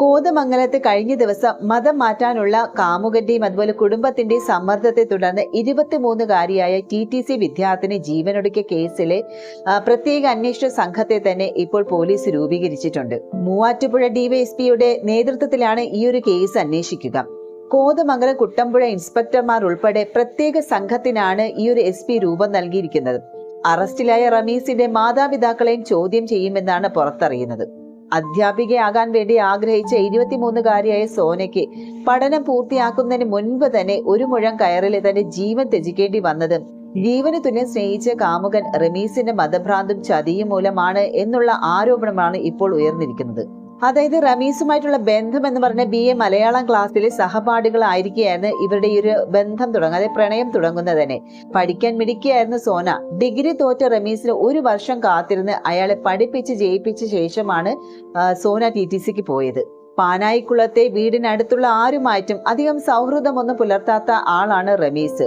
കോതമംഗലത്ത് കഴിഞ്ഞ ദിവസം മതം മാറ്റാനുള്ള കാമുകന്റെയും അതുപോലെ കുടുംബത്തിന്റെ സമ്മർദ്ദത്തെ തുടർന്ന് ഇരുപത്തിമൂന്നുകാരിയായ ടി ടി സി വിദ്യാർത്ഥിനി ജീവനൊടുക്കിയ കേസിലെ പ്രത്യേക അന്വേഷണ സംഘത്തെ തന്നെ ഇപ്പോൾ പോലീസ് രൂപീകരിച്ചിട്ടുണ്ട്. മൂവാറ്റുപുഴ ഡിവൈഎസ്പിയുടെ നേതൃത്വത്തിലാണ് ഈ ഒരു കേസ് അന്വേഷിക്കുക. കോതമംഗലം കുട്ടമ്പുഴ ഇൻസ്പെക്ടർമാർ ഉൾപ്പെടെ പ്രത്യേക സംഘത്തിനാണ് ഈ ഒരു എസ് പി രൂപം നൽകിയിരിക്കുന്നത്. അറസ്റ്റിലായ റമീസിന്റെ മാതാപിതാക്കളെയും ചോദ്യം ചെയ്യുമെന്നാണ് പുറത്തറിയുന്നത്. അധ്യാപികയാകാൻ വേണ്ടി ആഗ്രഹിച്ച ഇരുപത്തിമൂന്നുകാരിയായ സോനയ്ക്ക് പഠനം പൂർത്തിയാക്കുന്നതിന് മുൻപ് തന്നെ ഒരു മുഴം കയറിൽ തന്റെ ജീവൻ ത്യജിക്കേണ്ടി വന്നതും. ജീവന് തുല്യം സ്നേഹിച്ച കാമുകൻ റമീസിന്റെ മതഭ്രാന്തും ചതിയും മൂലമാണ് എന്നുള്ള ആരോപണമാണ് ഇപ്പോൾ ഉയർന്നിരിക്കുന്നത്. അതായത് റമീസുമായിട്ടുള്ള ബന്ധം എന്ന് പറഞ്ഞ ബി എ മലയാളം ക്ലാസ്സിലെ സഹപാഠികളായിരിക്കുകയായിരുന്നു ഇവരുടെ ഈ ഒരു ബന്ധം തുടങ്ങുക അതായത് പ്രണയം തുടങ്ങുന്നത് തന്നെ. പഠിക്കാൻ മിടിക്കുകയായിരുന്നു സോന. ഡിഗ്രി തോറ്റ റമീസിന് ഒരു വർഷം കാത്തിരുന്ന് അയാളെ പഠിപ്പിച്ച് ജയിപ്പിച്ച ശേഷമാണ് സോന ടി ടി സിക്ക് പോയത്. പാനായിക്കുളത്തെ വീടിനടുത്തുള്ള ആരുമായിട്ടും അധികം സൗഹൃദമൊന്നും പുലർത്താത്ത ആളാണ് റമീസ്.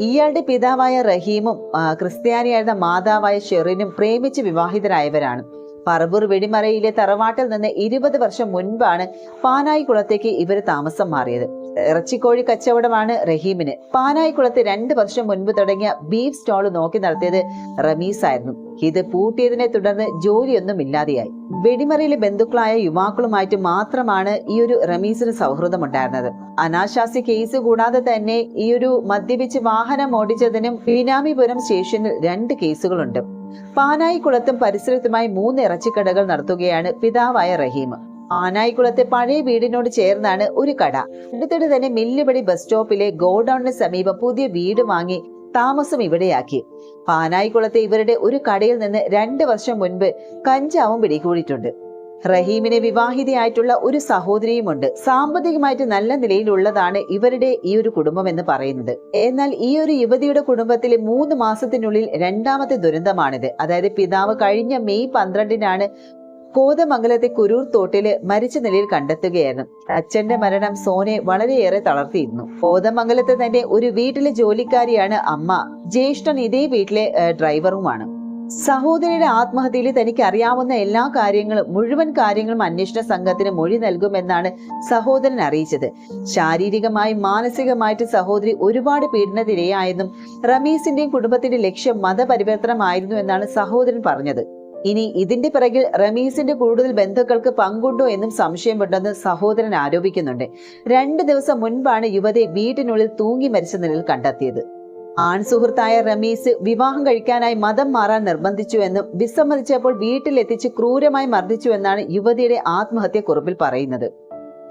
ഇയാളുടെ പിതാവായ റഹീമും ക്രിസ്ത്യാനിയായിരുന്ന മാതാവായ ഷെറിനും പ്രേമിച്ച് വിവാഹിതരായവരാണ്. പറവൂർ വെടിമറയിലെ തറവാട്ടിൽ നിന്ന് ഇരുപത് വർഷം മുൻപാണ് പാനായി പാനായിക്കുളത്തേക്ക് ഇവർ താമസം മാറിയത്. ഇറച്ചിക്കോഴി കച്ചവടമാണ് റഹീമിന്. പാനായിക്കുളത്ത് രണ്ട് വർഷം മുൻപ് തുടങ്ങിയ ബീഫ് സ്റ്റോൾ നോക്കി നടത്തിയത് റമീസ് ആയിരുന്നു. ഇത് പൂട്ടിയതിനെ തുടർന്ന് ജോലിയൊന്നും ഇല്ലാതെയായി. വെടിമറയിലെ ബന്ധുക്കളായ യുവാക്കളുമായിട്ട് മാത്രമാണ് ഈ ഒരു റമീസിന് സൗഹൃദമുണ്ടായിരുന്നത് അനാശാസ്യ കേസ് കൂടാതെ തന്നെ ഈ ഒരു മദ്യപിച്ച് വാഹനം ഓടിച്ചതിനും ബിനാമിപുരം സ്റ്റേഷനിൽ രണ്ട് കേസുകളുണ്ട്. പാനായിക്കുളത്തും പരിസരത്തുമായി മൂന്ന് ഇറച്ചിക്കടകൾ നടത്തുകയാണ് പിതാവായ റഹീം. ആനായിക്കുളത്തെ പഴയ വീടിനോട് ചേർന്നാണ് ഒരു കട. അടുത്തിടെ തന്നെ മില്ലുപടി ബസ് സ്റ്റോപ്പിലെ ഗോഡൌണിന് സമീപം പുതിയ വീട് വാങ്ങി താമസം ഇവിടെയാക്കി. പാനായിക്കുളത്തെ ഇവരുടെ ഒരു കടയിൽ നിന്ന് രണ്ട് വർഷം മുൻപ് കഞ്ചാവും പിടികൂടിയിട്ടുണ്ട്. റഹീമിന് വിവാഹിതയായിട്ടുള്ള ഒരു സഹോദരിയുമുണ്ട്. സാമ്പത്തികമായിട്ട് നല്ല നിലയിലുള്ളതാണ് ഇവരുടെ ഈ ഒരു കുടുംബം എന്ന് പറയുന്നത്. എന്നാൽ ഈ ഒരു യുവതിയുടെ കുടുംബത്തിലെ മൂന്ന് മാസത്തിനുള്ളിൽ രണ്ടാമത്തെ ദുരന്തമാണിത്. അതായത് പിതാവ് കഴിഞ്ഞ മെയ് പന്ത്രണ്ടിനാണ് കോതമംഗലത്തെ കുരൂർ തോട്ടിൽ മരിച്ച നിലയിൽ കണ്ടെത്തുകയായിരുന്നു. അച്ഛന്റെ മരണം സോനെ വളരെയേറെ തളർത്തിയിരുന്നു. കോതമംഗലത്തെ തന്റെ ഒരു വീട്ടിലെ ജോലിക്കാരിയാണ് അമ്മ. ജ്യേഷ്ഠൻ ഇതേ വീട്ടിലെ ഡ്രൈവറുമാണ്. സഹോദരിയുടെ ആത്മഹത്യയിൽ തനിക്ക് അറിയാവുന്ന എല്ലാ കാര്യങ്ങളും മുഴുവൻ കാര്യങ്ങളും അന്വേഷണ സംഘത്തിന് മൊഴി നൽകുമെന്നാണ് സഹോദരൻ അറിയിച്ചത്. ശാരീരികമായും മാനസികമായിട്ട് സഹോദരി ഒരുപാട് പീഡനത്തിരയായെന്നും റമീസിന്റെയും കുടുംബത്തിന്റെ ലക്ഷ്യം മതപരിവർത്തനമായിരുന്നു എന്നാണ് സഹോദരൻ പറഞ്ഞത്. ഇനി ഇതിന്റെ പിറകിൽ റമീസിന്റെ കൂടുതൽ ബന്ധുക്കൾക്ക് പങ്കുണ്ടോ എന്നും സംശയമുണ്ടെന്ന് സഹോദരൻ ആരോപിക്കുന്നുണ്ട്. രണ്ട് ദിവസം മുൻപാണ് യുവതി വീട്ടിനുള്ളിൽ തൂങ്ങി മരിച്ച നിലയിൽ കണ്ടെത്തിയത്. ആൺ സുഹൃത്തായ റമീസ് വിവാഹം കഴിക്കാനായി മതം മാറാൻ നിർബന്ധിച്ചു എന്നും വിസമ്മതിച്ചപ്പോൾ വീട്ടിലെത്തിച്ച് ക്രൂരമായി മർദ്ദിച്ചു എന്നാണ് യുവതിയുടെ ആത്മഹത്യ കുറിപ്പിൽ പറയുന്നത്.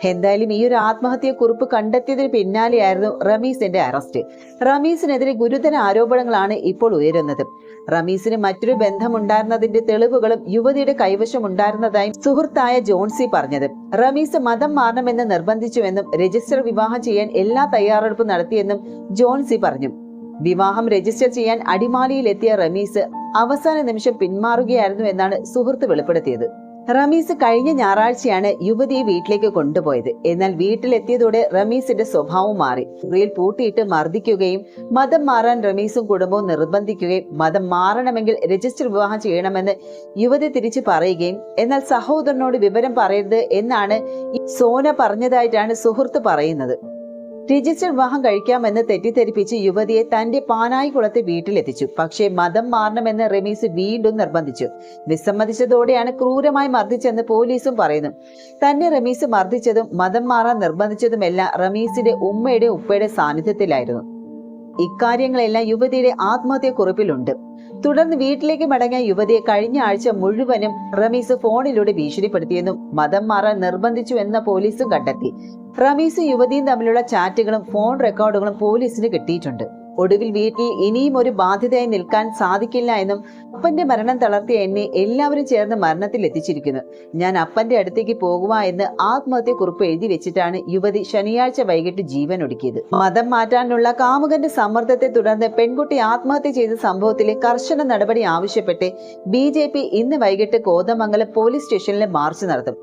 എന്തായാലും ഈ ഒരു ആത്മഹത്യ കുറിപ്പ് കണ്ടെത്തിയതിന് പിന്നാലെയായിരുന്നു റമീസിന്റെ അറസ്റ്റ്. റമീസിനെതിരെ ഗുരുതര ആരോപണങ്ങളാണ് ഇപ്പോൾ ഉയരുന്നത്. റമീസിന് മറ്റൊരു ബന്ധമുണ്ടായിരുന്നതിന്റെ തെളിവുകളും യുവതിയുടെ കൈവശം ഉണ്ടായിരുന്നതായും സുഹൃത്തായ ജോൺസി പറഞ്ഞത്. റമീസ് മതം മാറണമെന്ന് നിർബന്ധിച്ചുവെന്നും രജിസ്റ്റർ വിവാഹം ചെയ്യാൻ എല്ലാ തയ്യാറെടുപ്പും നടത്തിയെന്നും ജോൺസി പറഞ്ഞു. വിവാഹം രജിസ്റ്റർ ചെയ്യാൻ അടിമാലിയിൽ എത്തിയ റമീസ് അവസാന നിമിഷം പിന്മാറുകയായിരുന്നു എന്നാണ് സുഹൃത്ത് വെളിപ്പെടുത്തിയത്. റമീസ് കഴിഞ്ഞ ഞായറാഴ്ചയാണ് യുവതിയെ വീട്ടിലേക്ക് കൊണ്ടുപോയത്. എന്നാൽ വീട്ടിലെത്തിയതോടെ റമീസിന്റെ സ്വഭാവം മാറി. റീൽ പൂട്ടിയിട്ട് മർദ്ദിക്കുകയും മതം മാറാൻ റമീസും കുടുംബവും നിർബന്ധിക്കുകയും മതം മാറണമെങ്കിൽ രജിസ്റ്റർ വിവാഹം ചെയ്യണമെന്ന് യുവതി തിരിച്ചു പറയുകയും എന്നാൽ സഹോദരനോട് വിവരം പറയരുത് എന്നാണ് സോന പറഞ്ഞതായിട്ടാണ് സുഹൃത്ത് പറയുന്നത്. രജിസ്റ്റർ വിവാഹം കഴിക്കാമെന്ന് തെറ്റിദ്ധരിപ്പിച്ച് യുവതിയെ തന്റെ പാനായിക്കുളത്തെ വീട്ടിലെത്തിച്ചു. പക്ഷേ മതം മാറണമെന്ന് റമീസ് വീണ്ടും നിർബന്ധിച്ചു. വിസമ്മതിച്ചതോടെയാണ് ക്രൂരമായി മർദ്ദിച്ചെന്ന് പോലീസും പറയുന്നു. തന്നെ റമീസ് മർദ്ദിച്ചതും മതം മാറാൻ നിർബന്ധിച്ചതുമെല്ലാം റമീസിന്റെ ഉമ്മയുടെ ഉപ്പയുടെ സാന്നിധ്യത്തിലായിരുന്നു. ഇക്കാര്യങ്ങളെല്ലാം യുവതിയുടെ ആത്മഹത്യ കുറിപ്പിലുണ്ട് തുടർന്ന് വീട്ടിലേക്ക് മടങ്ങിയ യുവതിയെ കഴിഞ്ഞ ആഴ്ച മുഴുവനും റമീസ് ഫോണിലൂടെ ഭീഷണിപ്പെടുത്തിയെന്നും മതം മാറാൻ നിർബന്ധിച്ചു എന്ന പോലീസും കണ്ടെത്തി. റമീസും യുവതിയും തമ്മിലുള്ള ചാറ്റുകളും ഫോൺ റെക്കോർഡുകളും പോലീസിന് കിട്ടിയിട്ടുണ്ട്. ഒടുവിൽ വീട്ടിൽ ഇനിയും ഒരു ബാധ്യതയായി നിൽക്കാൻ സാധിക്കില്ല എന്നും അപ്പന്റെ മരണം തളർത്തിയ എന്നെ എല്ലാവരും ചേർന്ന് മരണത്തിൽ എത്തിച്ചിരിക്കുന്നു. ഞാൻ അപ്പന്റെ അടുത്തേക്ക് പോകുക എന്ന് ആത്മഹത്യ കുറിപ്പ് എഴുതി വെച്ചിട്ടാണ് യുവതി ശനിയാഴ്ച വൈകിട്ട് ജീവൻ ഒടുക്കിയത്. മതം മാറ്റാനുള്ള കാമുകന്റെ സമ്മർദ്ദത്തെ തുടർന്ന് പെൺകുട്ടി ആത്മഹത്യ ചെയ്ത സംഭവത്തിലെ കർശന നടപടി ആവശ്യപ്പെട്ട് ബി ഇന്ന് വൈകിട്ട് കോതമംഗലം പോലീസ് സ്റ്റേഷനിൽ മാർച്ച് നടത്തും.